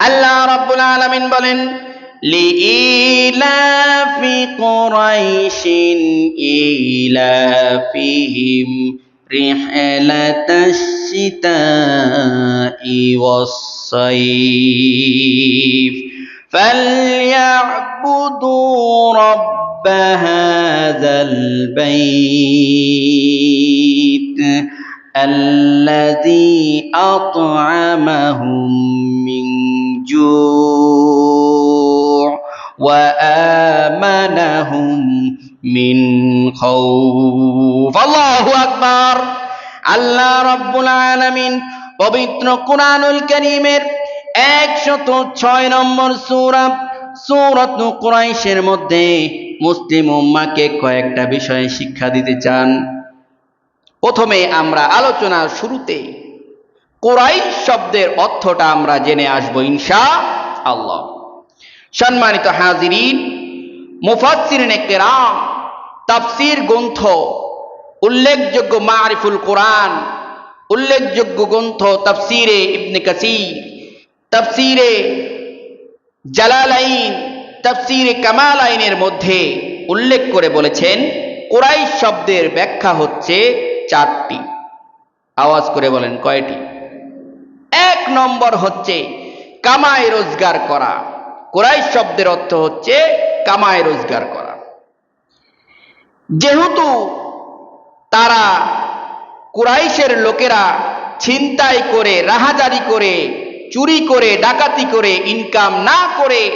আল্লাহ রাব্বুল আলামিন বলেন لإيلاف قريش إيلافهم رحلة الشتاء والصيف فليعبدوا رب هذا البيت الذي أطعمهم من جوع وآمنهم من خوف الله أكبر আল্লাহ রব্বুল আলামিন পবিত্র কুরআনুল কারীমের একশত ছয় নম্বর সূরা সূরাত কুরাইশের মধ্যে মুসলিম উম্মাকে কয়েকটা বিষয়ে শিক্ষা দিতে চান প্রথমে আমরা আলোচনার শুরুতে কোরাইশ শব্দের অর্থটা আমরা জেনে আসব ইনশা আল্লাহ। সম্মানিত হাজিরিন, মুফাসসিরিনে কেরাম, তাফসীর গ্রন্থ, উল্লেখযোগ্য মারিফুল কোরআন, উল্লেখযোগ্য গ্রন্থ তাফসীরে ইবনে কাসির, তাফসীরে জালালাইন, তাফসীরে কামালাইনের মধ্যে উল্লেখ করে বলেছেন, কোরাইশ শব্দের ব্যাখ্যা হচ্ছে চারটি। আওয়াজ করে বলেন কয়টি? নম্বর হচ্ছে কামায় রোজগার করা। কোরাইশ শব্দের অর্থ হচ্ছে কামায় রোজগার করা। যেহেতু তারা কুরাইশের লোকেরা ছিনতাই করে, রাহাজারি করে, চুরি করে, ডাকাতি করে, ইনকাম না করে,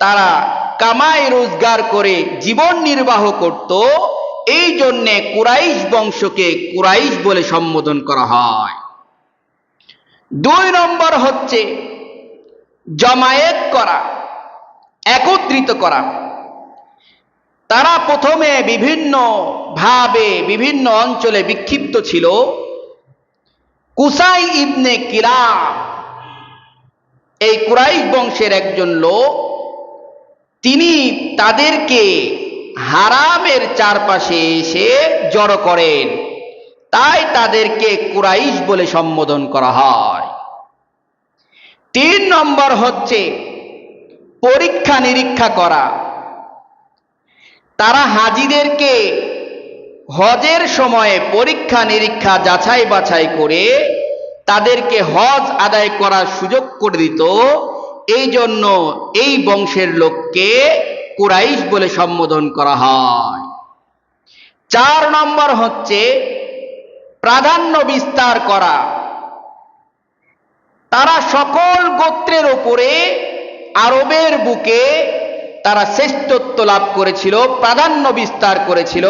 তারা কামায় রোজগার করে, জীবন নির্বাহ করত, এই জন্যে কুরাইশ বংশকে কুরাইশ বলে সম্বোধন করা হয়। দুই নম্বর হচ্ছে জমায়েত করা, একত্রিত করা। তারা প্রথমে বিভিন্ন ভাবে, বিভিন্ন অঞ্চলে বিক্ষিপ্ত ছিল। কুসাই ইবনে কিলাব, এই কুরাইশ বংশের একজন লোক, তিনি তাদেরকে হারামের চারপাশে এসে জড়ো করেন। তাই তাদেরকে কুরাইশ বলে সম্বোধন করা হয়। তিন নম্বর হচ্ছে পরীক্ষা নিরীক্ষা করা। তারা হাজিদেরকে হজের সময়ে পরীক্ষা নিরীক্ষা যাচাই বাছাই করে তাদেরকে হজ আদায় করার সুযোগ করে দিত। এই জন্য এই বংশের লোককে কুরাইশ বলে সম্বোধন করা হয়। চার নম্বর হচ্ছে প্রাধান্য বিস্তার করা। তারা সকল গোত্রের ওপরে আরবের বুকে তারা শ্রেষ্ঠত্ব লাভ করেছিল, প্রাধান্য বিস্তার করেছিল।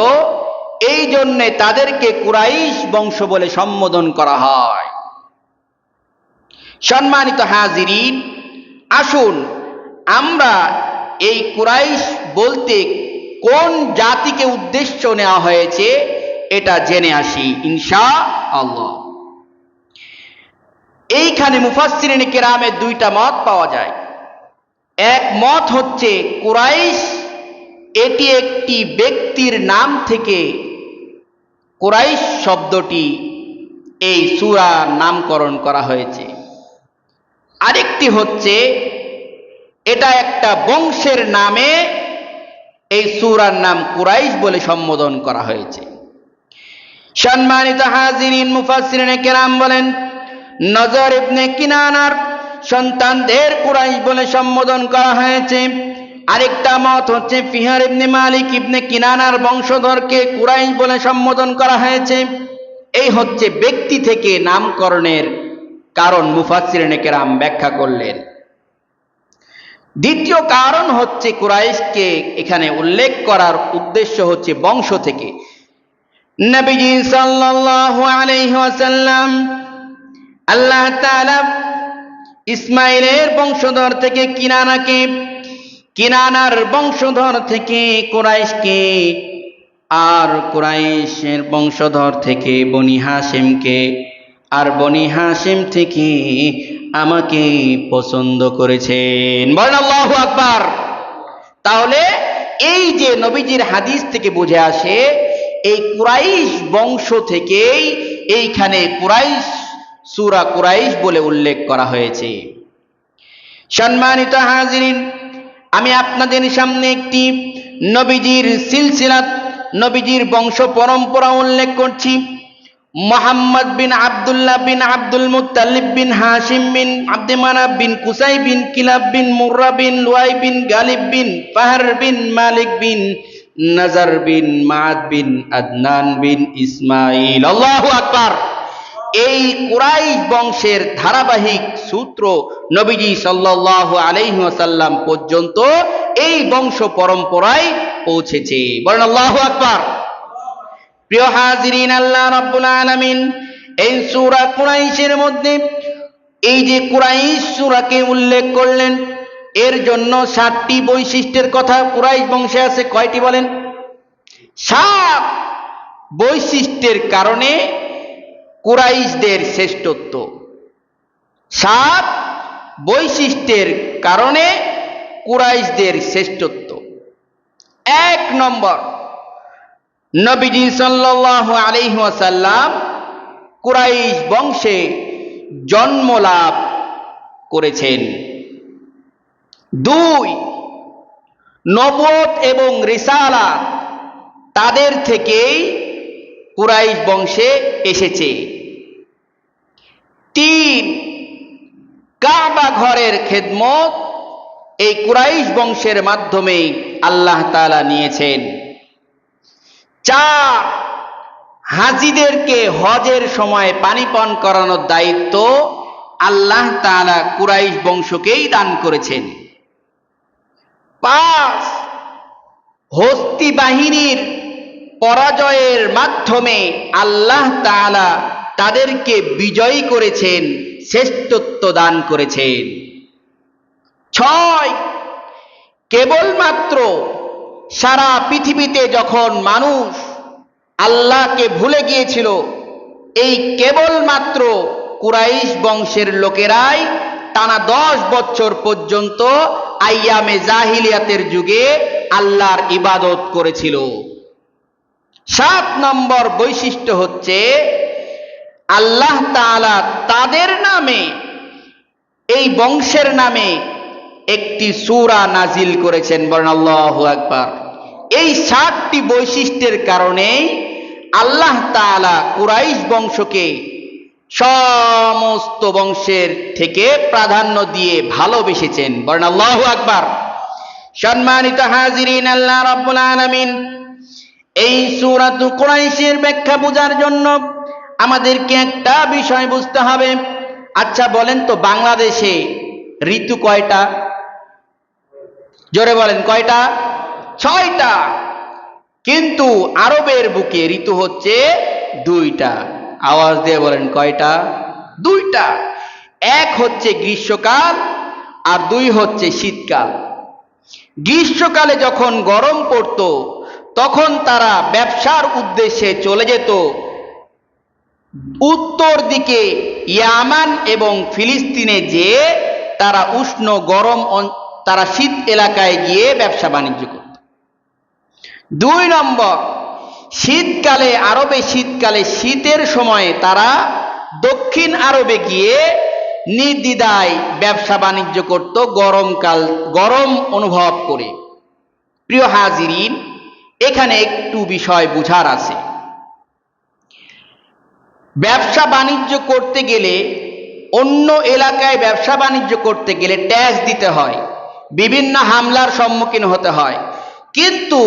এই জন্যে তাদেরকে কুরাইশ বংশ বলে সম্বোধন করা হয়। সম্মানিত হাজিরিন, আসুন আমরা এই কুরাইশ বলতে কোন জাতিকে উদ্দেশ্য নেওয়া হয়েছে এটা জেনে আসি ইনশা আল্লাহ এইখানে মুফাসসিরিন কেরামের দুইটা মত পাওয়া যায়। এক মত হচ্ছে কুরাইশ, এটি একটি ব্যক্তির নাম থেকে কোরাইশ শব্দটি এই সুরা নামকরণ করা হয়েছে। আরেকটি হচ্ছে, এটা একটা বংশের নামে এই সুরার নাম কুরাইশ বলে সম্বোধন করা হয়েছে। সম্মানিত হাজিরিন, মুফাসসিরিন কেরাম বলেন, নজর ইবনে কিনানার সন্তানদের কুরাইশ বলে সম্বোধন করা হয়েছে। আরেকটা মত হচ্ছে, ফিহার ইবনে মালিক ইবনে কিনানার বংশধরকে কুরাইশ বলে সম্বোধন করা হয়েছে। এই হচ্ছে ব্যক্তি থেকে নামকরণের কারণ, মুফাসসিরিনে কেরাম ব্যাখ্যা করলেন। দ্বিতীয় কারণ হচ্ছে, কুরাইশকে এখানে উল্লেখ করার উদ্দেশ্য হচ্ছে বংশ থেকে। নবীজি সাল্লাল্লাহু আলাইহি ওয়াসাল্লাম আল্লাহ তাআলা ইসমাইলের বংশধর থেকে কিনানাকে, কিনানার বংশধর থেকে কুরাইশকে আর কুরাইশের বংশধর থেকে বনি হাসিমকে আর বনি হাসিম থেকে আমাকে পছন্দ করেছেন। বলেন আল্লাহু আকবার। তাহলে এই যে নবীজির হাদিস থেকে বুঝে আসে এই কুরাইশ বংশ থেকেই এইখানে কুরাইশ সুরা কুরাইশ বলে উল্লেখ করা হয়েছে। সম্মানিত হাজিরিন, আমি আপনাদের সামনে একটি নবীজির সিলসিলাত, নবীজির বংশ পরম্পরা উল্লেখ করছি। Muhammad bin Abdullah bin Abdul Muttalib bin Hashim bin Abd Manaf bin Qusai bin Kilab bin Murrah bin Luay bin Ghalib bin Fihr bin Malik bin Nadr bin Maad বিন আদনান বিন ইসমাইল আল্লাহু আকবার। এই Quraysh বংশের ধারাবাহিক সূত্র নবীজি সাল্লাল্লাহু আলাইহি ওয়াসাল্লাম পর্যন্ত এই বংশ পরম্পরায় পৌঁছেছে। বলেন আল্লাহু আকবার। প্রিয় হাজিরিন, আল্লাহ রাব্বুল আলামিন এই সূরা কুরাইশের মধ্যে এই যে কুরাইশ সূরাকে উল্লেখ করলেন এর জন্য সাতটি বৈশিষ্ট্যের কথা কুরাইশ বংশে আছে, কয়টি বলেন? সাত বৈশিষ্ট্যের কারণে কুরাইশদের শ্রেষ্ঠত্ব। সাত বৈশিষ্ট্যের কারণে কুরাইশদের শ্রেষ্ঠত্ব। এক নম্বর, নবীজি সাল্লাল্লাহু আলাইহি ওয়াসাল্লাম কুরাইশ বংশে জন্ম লাভ করেছেন। দুই নবত এবং রিসালা তাদের থেকেই কুরাইশ বংশে এসেছে। তিন, কাবা ঘরের খেদমত এই কুরাইশ বংশের মাধ্যমে আল্লাহ তাআলা নিয়েছেন। চার, হাজিদেরকে হজের সময় পানি পান করানোর দায়িত্ব আল্লাহ তাআলা কুরাইশ বংশকেই দান করেছেন। পাঁচ হস্তি বাহিনীর পরাজয়ের মাধ্যমে আল্লাহ তাআলা তাদেরকে বিজয়ী করেছেন, শ্রেষ্ঠত্ব দান করেছেন। ছয়, কেবলমাত্র সারা পৃথিবীতে যখন মানুষ আল্লাহকে ভুলে গিয়েছিল, এই কেবলমাত্র কুরাইশ বংশের লোকেরাই টানা দশ বছর পর্যন্ত আইয়ামে জাহিলিয়াতের যুগে আল্লাহর ইবাদত করেছিল। সাত নম্বর বৈশিষ্ট্য হচ্ছে, আল্লাহ তাআলা তাদের নামে, এই বংশের নামে একটি সূরা নাজিল করেছেন, বলেন আল্লাহু আকবার। এই সাতটি বৈশিষ্ট্যের কারণেই আল্লাহ তাআলা কুরাইশ বংশকে সমস্ত বংশের থেকে প্রাধান্য দিয়ে ভালোবেসেছেন। বলেন আল্লাহু আকবার। সম্মানিত হাজিরিন, আল্লাহ রাব্বুল আলামিন, এই সূরাতু কুরাইশের ব্যাখ্যা বোঝার জন্য আমাদেরকে একটা বিষয় বুঝতে হবে। আচ্ছা বলেন তো, বাংলাদেশে ঋতু কয়টা? জোরে বলেন, কয়টা? ছয়টা। কিন্তু আরবের বুকে ঋতু হচ্ছে দুইটা। আওয়াজ দিয়ে বলেন, কয়টা? দুইটা। এক হচ্ছে গ্রীষ্মকাল আর দুই হচ্ছে শীতকাল। গ্রীষ্মকালে যখন গরম পড়তো, তখন তারা ব্যবসার উদ্দেশ্যে চলে যেত। উত্তর দিকে ইয়ামান এবং ফিলিস্তিনে যেয়ে তারা উষ্ণ গরম তারা শীত এলাকায় গিয়ে ব্যবসা বাণিজ্য করত। দুই নম্বর, শীতকালে আরবে শীতকালে শীতের সময়ে তারা দক্ষিণ আরবে গিয়ে নির্দ্বিধায় ব্যবসা বাণিজ্য করত, গরমকাল, গরম অনুভব করে। প্রিয় হাজিরিন, এখানে একটু বিষয় বুঝার আছে। ব্যবসা বাণিজ্য করতে গেলে, অন্য এলাকায় ব্যবসা বাণিজ্য করতে গেলে ট্যাক্স দিতে হয়, বিভিন্ন হামলার সম্মুখীন হতে হয়। কিন্তু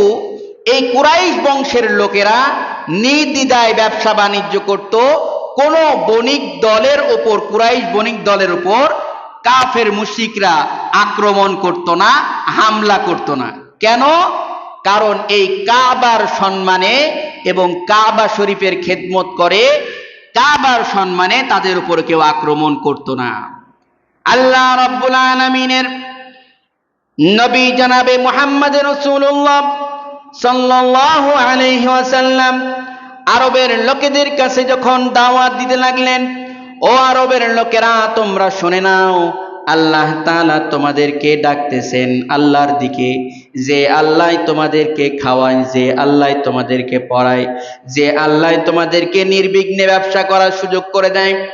এই কুরাইশ বংশের লোকেরা নির্দ্বিধায় ব্যবসা বাণিজ্য করত কোন বণিক দলের ওপর, কুরাইশ বণিক দলের উপর কাফের মুশিকরা আক্রমণ করত না, হামলা করত না। কেন? কারণ এই কাবার সম্মানে এবং কাবা শরীফের খেদমত করে কাবার সম্মানে তাদের উপর কেউ আক্রমণ করত না। আল্লাহ রাব্বুল আলামিনের নবী জনাবে মুহাম্মদ রাসূলুল্লাহ সাল্লাল্লাহু আরবের লোকেদের কাছে যখন দাওয়াত দিতে লাগলেন, ও আরবের লোকেরা, তোমরা শুনে নাও, আল্লাহ তাআলা তোমাদেরকে ডাকতেছেন আল্লাহর দিকে। যে আল্লাহ তোমাদেরকে খাওয়ায়, যে আল্লাহ তোমাদেরকে পড়ায়, যে আল্লাহ তোমাদেরকে নির্বিঘ্নে ব্যবসা করার সুযোগ করে দেয়।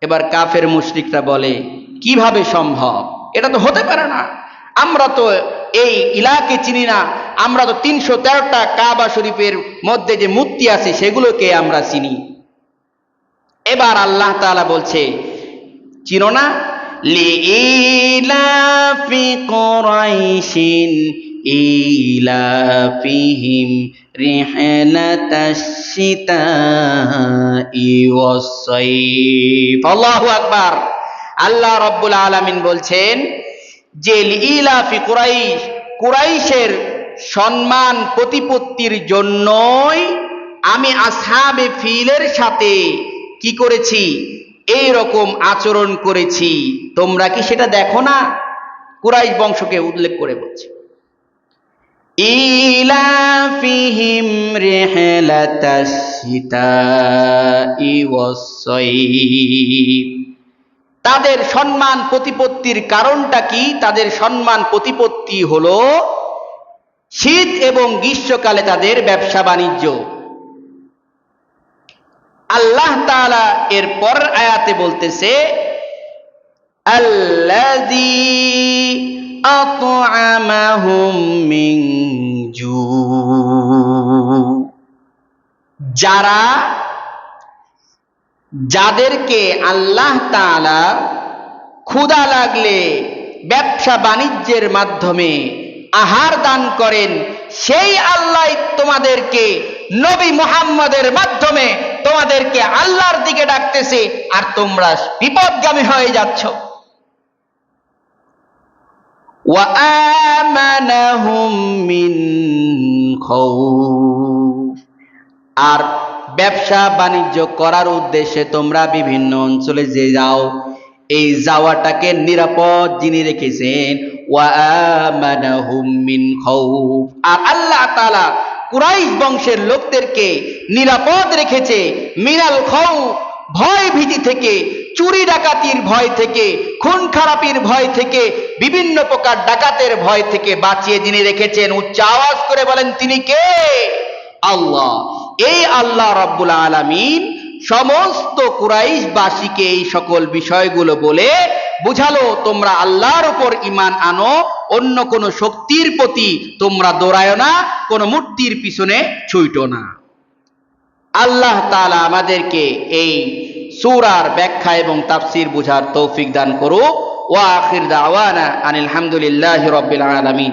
এবার কাফের মুশরিকরা বলে, কীভাবে সম্ভব? এটা তো হতে পারে না। আমরা তো এই ইলাকে চিনি না, আমরা তো তিনশো তেরোটা কাবা শরীফের মধ্যে যে মূর্তি আছে সেগুলোকে আমরা চিনি। এবার আল্লাহ তাআলা বলছে, চিনো না? লিইলাফি কুরাইশিন ইলাফিহিম আল্লাহ রাব্বুল আলামিন বলছেন যে ইলাফি কুরাইশ, কুরাইশের সম্মান প্রতিপত্তির জন্যই আমি আসহাবে ফিলের সাথে কি করেছি? এই রকম আচরণ করেছি। তোমরা কি সেটা দেখো না? কুরাইশ বংশকে উল্লেখ করে বলছে। ইলাফিহিম রিহলাতাশ শিতাই ওয়াস-সাইফ তাদের সম্মান প্রতিপত্তির কারণটা কি? তাদের সম্মান প্রতিপত্তি হলো শীত এবং গ্রীষ্মকালে তাদের ব্যবসা বাণিজ্য। আল্লাহ তাআলা এর পর আয়াতে বলতেছে যারা যাদেরকে আল্লাহ তালা ক্ষুদা লাগলে, ব্যবসা বাণিজ্যের মাধ্যমে আহার দান করেন, সেই আল্লাহ তোমাদেরকে নবী মুহাম্মদের মাধ্যমে তোমাদেরকে আল্লাহর দিকে ডাকতেছে, আর তোমরা বিপদগামী হয়ে যাচ্ছ। আর ব্যবসা বাণিজ্য করার উদ্দেশ্যে তোমরা বিভিন্ন অঞ্চলে যে যাও, এই যাওয়াটাকে নিরাপদ যিনি রেখেছেন আর আল্লাহ তাআলা কুরাইশ বংশের লোকদেরকে নিরাপদ রেখেছে, মিনাল খৌ ভয় ভীতি থেকে, চুরি ডাকাতির ভয় থেকে, খুন খারাপির ভয় থেকে, বিভিন্ন প্রকার ডাকাতের ভয় থেকে বাঁচিয়ে যিনি রেখেছেন, উচ্চ আওয়াজ করে বলেন, তিনি কে? আল্লাহ। এই আল্লাহ রব্বুল আলামিন সমস্ত কুরাইশবাসীকে এই সকল বিষয়গুলো বলে বুঝালো, তোমরা আল্লাহর উপর ইমান আনো, অন্য কোন শক্তির প্রতি তোমরা দৌড়ায় না, কোন মূর্তির পিছনে ছুইটো না। আল্লাহ তালা আমাদেরকে এই সূরার ব্যাখ্যা এবং তাফসীর বুঝার তৌফিক দান করুক। ওয়া আখির দাওয়ানা আনিল হামদুলিল্লাহি রাব্বিল আলামিন।